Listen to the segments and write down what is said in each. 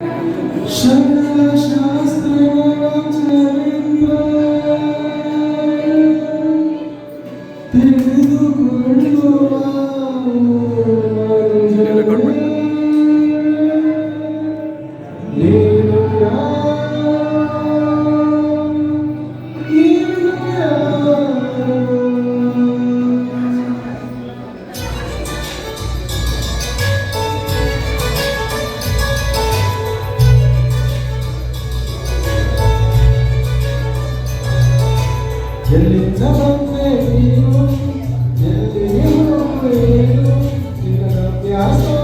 谁在相思望断？Yeah.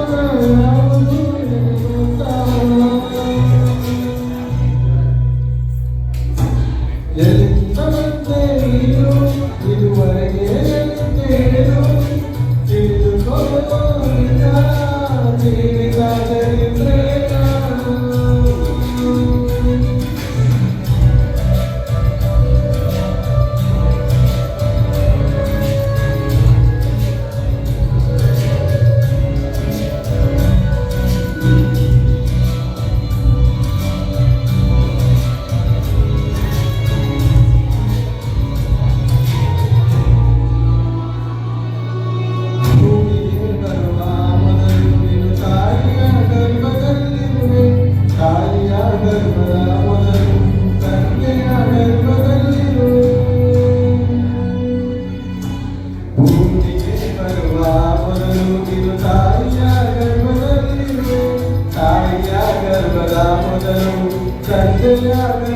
Santa Maria.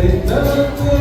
Entretanto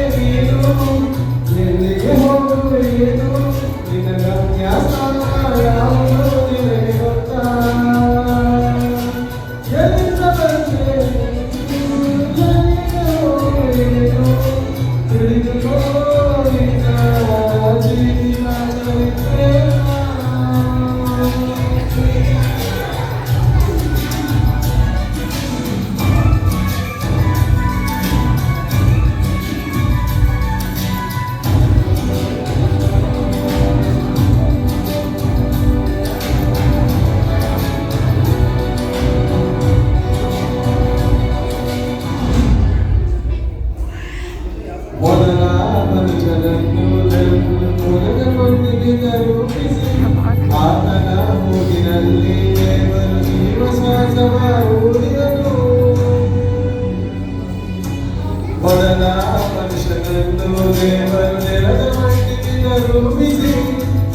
ತುಂಬಿದೆ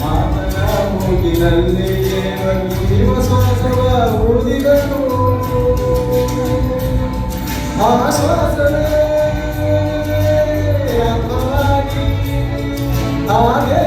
ಮಾತನ ಮೂಗಿನಲ್ಲಿ ಜೀವ ಶ್ವಾಸವ ಉಳಿದಿದನು ಆ ಶ್ವಾಸವೇ ಹಾಗೆ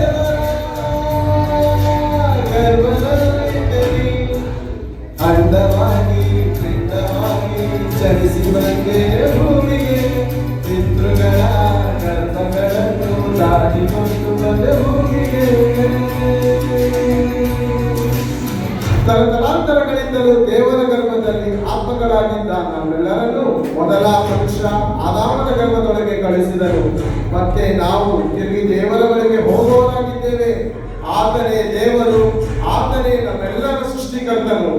ಪವಿತ್ರರಾಗಿದ್ದ ನಮ್ಮೆಲ್ಲರನ್ನೂ ಮೊದಲ ಮನುಷ್ಯ ಆದಾಮದ ಗರ್ಭದೊಳಗೆ ಕಳಿಸಿದರು. ಮತ್ತೆ ನಾವು ತಿರುಗಿ ದೇವರ ಬಳಿಗೆ ಹೋಗುವವರಾಗಿದ್ದೇವೆ. ಆದರೆ ದೇವರು ಆತನೇ ನಮ್ಮೆಲ್ಲರ ಸೃಷ್ಟಿಕರ್ತನು.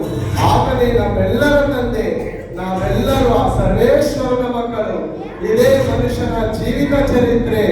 ಆತನೇ ನಮ್ಮೆಲ್ಲರ ತಂದೆ. ನಾವೆಲ್ಲರೂ ಆ ಸರ್ವೇಶ್ವರನ ಮಕ್ಕಳು. ಇದೇ ಮನುಷ್ಯನ ಜೀವಿತ ಚರಿತ್ರೆ.